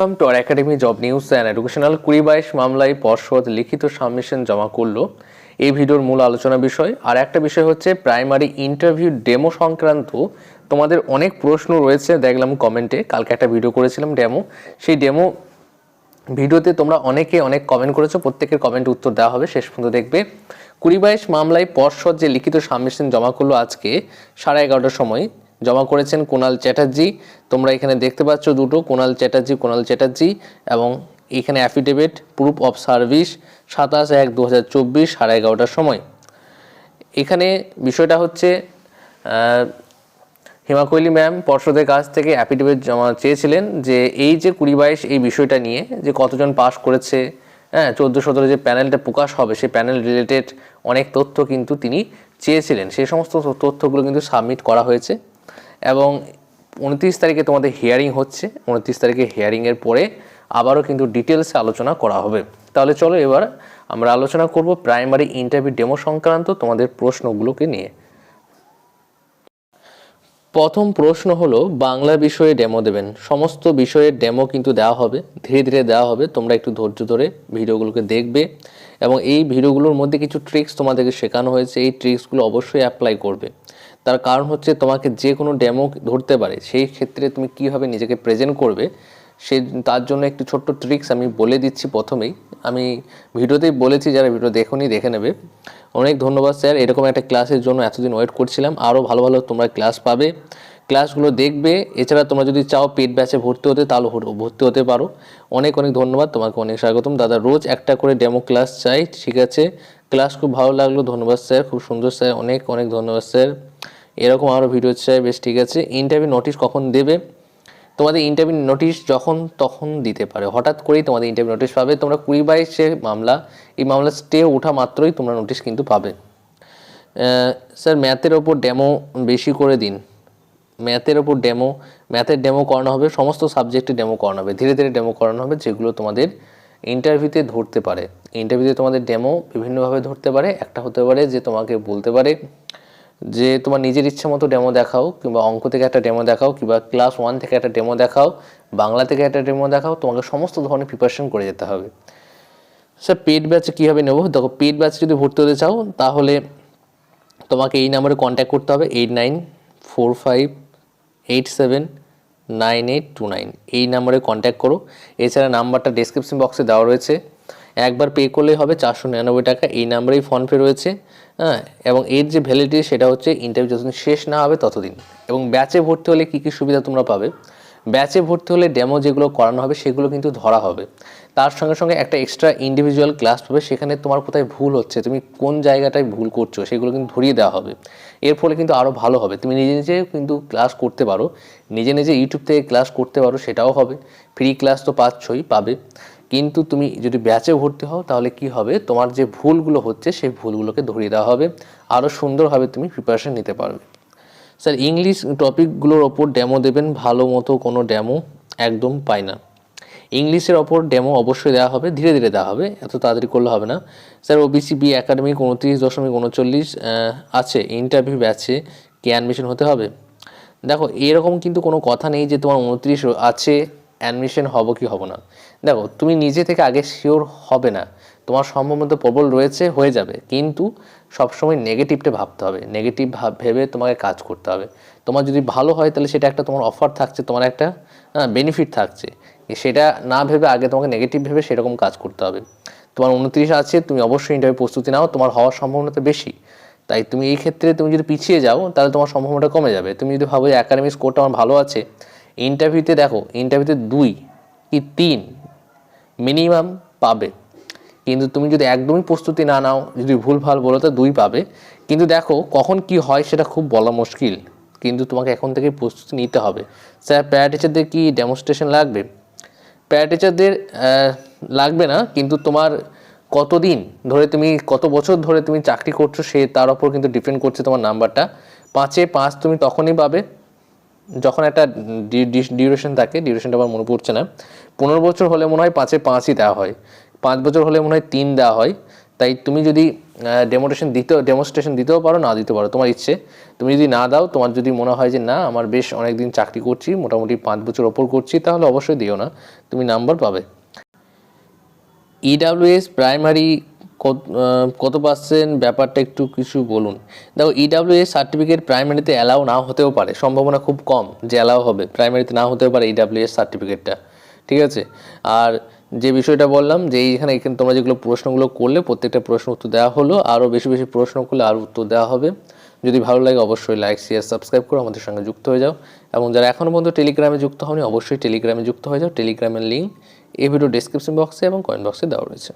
Welcome to R academy job news and educational কুড়ি বাইশ মামলায় পর্ষদ লিখিত সাবমিশন জমা করল। এই ভিডিওর মূল আলোচনা বিষয়, আর একটা বিষয় হচ্ছে প্রাইমারি ইন্টারভিউ ডেমো সংক্রান্ত। তোমাদের অনেক প্রশ্ন রয়েছে, দেখলাম কমেন্টে কালকে একটা ভিডিও করেছিলাম ডেমো সেই ডেমো ভিডিওতে তোমরা অনেকে অনেক কমেন্ট করেছ, প্রত্যেকের কমেন্ট উত্তর দেওয়া হবে, শেষ পর্যন্ত দেখবে। কুড়ি বাইশ মামলায় পর্ষদ যে লিখিত সাবমিশন জমা করল আজকে, সাড়ে এগারোটার সময় জমা করেছেন কুণাল চ্যাটার্জি। তোমরা এখানে দেখতে পাচ্ছ দুটো কুণাল চ্যাটার্জি কুণাল চ্যাটার্জি এবং এখানে অ্যাফিডেভিট প্রুফ অফ সার্ভিস সাতাশ এক দু হাজার চব্বিশ সাড়ে এগারোটার সময়। এখানে বিষয়টা হচ্ছে আহ, হিমা কোহলি ম্যাম পর্ষদের কাছ থেকে অ্যাফিডেভিট জমা চেয়েছিলেন যে এই যে কুড়ি বাইশ এই বিষয়টা নিয়ে যে কতজন পাস করেছে হ্যাঁ চোদ্দ সতেরো যে প্যানেলটা প্রকাশ হবে সেই প্যানেল রিলেটেড অনেক তথ্য কিন্তু তিনি চেয়েছিলেন। সেই সমস্ত তথ্যগুলো কিন্তু সাবমিট করা হয়েছে। এবং উনত্রিশ তারিখে তোমাদের হিয়ারিং হচ্ছে। উনত্রিশ তারিখে হিয়ারিংয়ের পরে আবারও কিন্তু ডিটেলসে আলোচনা করা হবে। তাহলে চলো এবার আমরা আলোচনা করব প্রাইমারি ইন্টারভিউ ডেমো সংক্রান্ত তোমাদের প্রশ্নগুলোকে নিয়ে। প্রথম প্রশ্ন হলো, বাংলা বিষয়ে ডেমো দেবেন। সমস্ত বিষয়ের ডেমো কিন্তু দেওয়া হবে। ধীরে ধীরে দেওয়া হবে। তোমরা একটু ধৈর্য ধরে ভিডিওগুলোকে দেখবে এবং এই ভিডিওগুলোর মধ্যে কিছু ট্রিক্স তোমাদেরকে শেখানো হয়েছে। এই ট্রিক্সগুলো অবশ্যই অ্যাপ্লাই করবে। তার কারণ হচ্ছে তোমাকে যে কোনো ডেমো ধরতে পারে, সেই ক্ষেত্রে তুমি কীভাবে নিজেকে প্রেজেন্ট করবে, সে, তার জন্য একটু ছোট্ট ট্রিক্স আমি বলে দিচ্ছি প্রথমেই। আমি ভিডিওতেই বলেছি, যারা ভিডিও দেখোনি দেখে নেবে। অনেক ধন্যবাদ স্যার, এরকম একটা ক্লাসের জন্য এতদিন ওয়েট করছিলাম। আরও ভালো ভালো তোমরা ক্লাস পাবে। ক্লাসগুলো দেখবে, এছাড়া তোমরা যদি চাও পেড ব্যাচে ভর্তি হতে, তাহলে ভর্তি হতে পারো। অনেক অনেক ধন্যবাদ, তোমাকে অনেক স্বাগতম। দাদা রোজ একটা করে ডেমো ক্লাস চাই, ঠিক আছে। ক্লাস খুব ভালো লাগল, ধন্যবাদ স্যার, খুব সুন্দর স্যার, অনেক অনেক ধন্যবাদ স্যার। এরকম আরও ভিডিও চাই, বেশ ঠিক আছে। ইন্টারভিউ নোটিশ কখন দেবে? তোমাদের ইন্টারভিউ নোটিশ যখন তখন দিতে পারে। হঠাৎ করেই তোমাদের ইন্টারভিউ নোটিশ পাবে। তোমরা কুড়ি বাইশে মামলা, এই মামলা স্টে ওঠা মাত্রই তোমরা নোটিশ কিন্তু পাবে। স্যার ম্যাথের ওপর ডেমো বেশি করে দিন। ম্যাথের ওপর ডেমো ম্যাথের ডেমো করানো হবে, সমস্ত সাবজেক্টে ডেমো করানো হবে। ধীরে ধীরে ডেমো করানো হবে, যেগুলো তোমাদের ইন্টারভিউতে ধরতে পারে। ইন্টারভিউতে তোমাদের ডেমো বিভিন্নভাবে ধরতে পারে। একটা হতে পারে যে তোমাকে বলতে পারে যে তোমার নিজের ইচ্ছা মতো ডেমো দেখাও, কিংবা অঙ্ক থেকে একটা ডেমো দেখাও, কিংবা ক্লাস ওয়ান থেকে একটা ডেমো দেখাও, বাংলা থেকে একটা ডেমো দেখাও, তোমাকে সমস্ত ধরনের প্রিপারেশন করে যেতে হবে। স্যার পেড ব্যাচে কীভাবে নেব? দেখো পেড ব্যাচে যদি ভর্তি হতে চাও, তাহলে তোমাকে এই নাম্বারে কন্ট্যাক্ট করতে হবে eight nine four five eight seven nine eight two nine এই নাম্বারে কন্ট্যাক্ট করো। এছাড়া নাম্বারটা ডেসক্রিপশন বক্সে দেওয়া রয়েছে। একবার পে করলেই হবে চারশো নিরানব্বই টাকা। এই নাম্বারেই ফোনপে রয়েছে হ্যাঁ? এবং এর যে ভ্যালিডিটি সেটা হচ্ছে ইন্টারভিউ যতদিন শেষ না হবে ততদিন। এবং ব্যাচে ভর্তি হলে কী কী সুবিধা তোমরা পাবে? ব্যাচে ভর্তি হলে ডেমো যেগুলো করানো হবে সেগুলো কিন্তু ধরা হবে। তার সঙ্গে সঙ্গে একটা এক্সট্রা ইন্ডিভিজুয়াল ক্লাস পাবে, সেখানে তোমার কোথায় ভুল হচ্ছে, তুমি কোন জায়গাটায় ভুল করছ সেগুলো কিন্তু ধরিয়ে দেওয়া হবে। এর ফলে কিন্তু আরও ভালো হবে। তুমি নিজে নিজে কিন্তু ক্লাস করতে পারো, নিজে নিজে ইউটিউব থেকে ক্লাস করতে পারো, সেটাও হবে। ফ্রি ক্লাস তো পাচ্ছই, পাবে। কিন্তু তুমি যদি ব্যাচে ভর্তি হও, তাহলে কি হবে? তোমার যে ভুলগুলো হচ্ছে, সেই ভুলগুলোকে ধরিয়ে দেওয়া হবে। আরও সুন্দরভাবে তুমি প্রিপারেশন নিতে পারবে। স্যার ইংলিশ টপিকগুলোর ওপর ডেমো দেবেন, ভালো মতো কোনো ডেমো একদম পাই না। ইংলিশের ওপর ডেমো অবশ্যই দেওয়া হবে, ধীরে ধীরে দেওয়া হবে, এত তাড়াতাড়ি করলে হবে না। স্যার ওবিসি বি একাডেমিক উনত্রিশ দশমিক উনচল্লিশ আছে ইন্টারভিউ ব্যাচে কি অ্যাডমিশন হতে হবে? দেখো, এরকম কিন্তু কোনো কথা নেই যে তোমার উনত্রিশ আছে অ্যাডমিশন হব কি হব না। দেখো, তুমি নিজে থেকে আগে শিওর হবে না, তোমার সম্ভবত প্রবল রয়েছে, হয়ে যাবে। কিন্তু সবসময় নেগেটিভটা ভাবতে হবে। নেগেটিভ ভাব ভেবে তোমাকে কাজ করতে হবে। তোমার যদি ভালো হয়, তাহলে সেটা একটা তোমার অফার থাকছে, তোমার একটা বেনিফিট থাকছে। সেটা না ভেবে আগে তোমাকে নেগেটিভ ভেবে সেরকম কাজ করতে হবে। তোমার উনত্রিশ আছে, তুমি অবশ্যই ইন্টারভিউ প্রস্তুতি নাও, তোমার হওয়ার সম্ভাবনাটা বেশি। তাই তুমি এই ক্ষেত্রে তুমি যদি পিছিয়ে যাও, তাহলে তোমার সম্ভাবনাটা কমে যাবে। তুমি যদি ভাবো যে একাডেমিক স্কোরটা আমার ভালো আছে ইন্টারভিউতে দেখো ইন্টারভিউতে দুই কি তিন মিনিমাম পাবে। কিন্তু তুমি যদি একদমই প্রস্তুতি না নাও, যদি ভুল ভালো বলো তো দুই পাবে। কিন্তু দেখো, কখন কি হয় সেটা খুব বলা মুশকিল। কিন্তু তোমাকে এখন থেকে প্রস্তুতি নিতে হবে। স্যার প্যারা টিচারদের কি ডেমনস্ট্রেশন লাগবে? প্যারা টিচারদের লাগবে না, কিন্তু তোমার কতদিন ধরে তুমি, কত বছর ধরে তুমি চাকরি করছ সে তার উপর কিন্তু ডিপেন্ড করছে তোমার নাম্বারটা পাঁচে পাঁচ তুমি তখনই পাবে। যখন একটা ডিউরেশন থাকে ডিউরেশনটা আমার মনে পড়ছে না, পনেরো বছর হলে মনে হয় পাঁচে পাঁচই দেওয়া হয়, পাঁচ বছর হলে মনে হয় তিন দেওয়া হয়, তাই তুমি যদি ডেমোটেশন দিতেও ডেমোস্ট্রেশন দিতেও পারো, না দিতে পারো, তোমার ইচ্ছে, তুমি যদি না দাও, তোমার যদি মনে হয় যে না, আমার বেশ অনেক দিন চাকরি করছি, মোটামুটি পাঁচ বছর ওপর করছি, তাহলে অবশ্যই দিও না, তুমি নাম্বার পাবে। ইডাব্লিউএস প্রাইমারি কত পার্সেন্ট ব্যাপারটা একটু কিছু বলুন। দেখো ইডাব্লিউএস সার্টিফিকেট প্রাইমারিতে অ্যালাউ না হতেও পারে, সম্ভাবনা খুব কম যে অ্যালাউ হবে প্রাইমারিতে না হতেও পারে ইডাব্লিউএস সার্টিফিকেটটা ঠিক আছে? আর যে বিষয়টা বললাম যে এইখানে এখানে তোমরা যেগুলো প্রশ্নগুলো করলে, প্রত্যেকটা প্রশ্ন উত্তর দেওয়া হলো, আরও বেশি বেশি প্রশ্ন করলে আরও উত্তর দেওয়া হবে। যদি ভালো লাগে অবশ্যই লাইক শেয়ার সাবস্ক্রাইব করে আমাদের সঙ্গে যুক্ত হয়ে যাও। এবং যারা এখনও পর্যন্ত টেলিগ্রামে যুক্ত হওনি, অবশ্যই টেলিগ্রামে যুক্ত হয়ে যাও। টেলিগ্রামের লিঙ্ক এই ভিডিও ডিসক্রিপশন বক্সে এবং কমেন্ট বক্সে দেওয়া রয়েছে।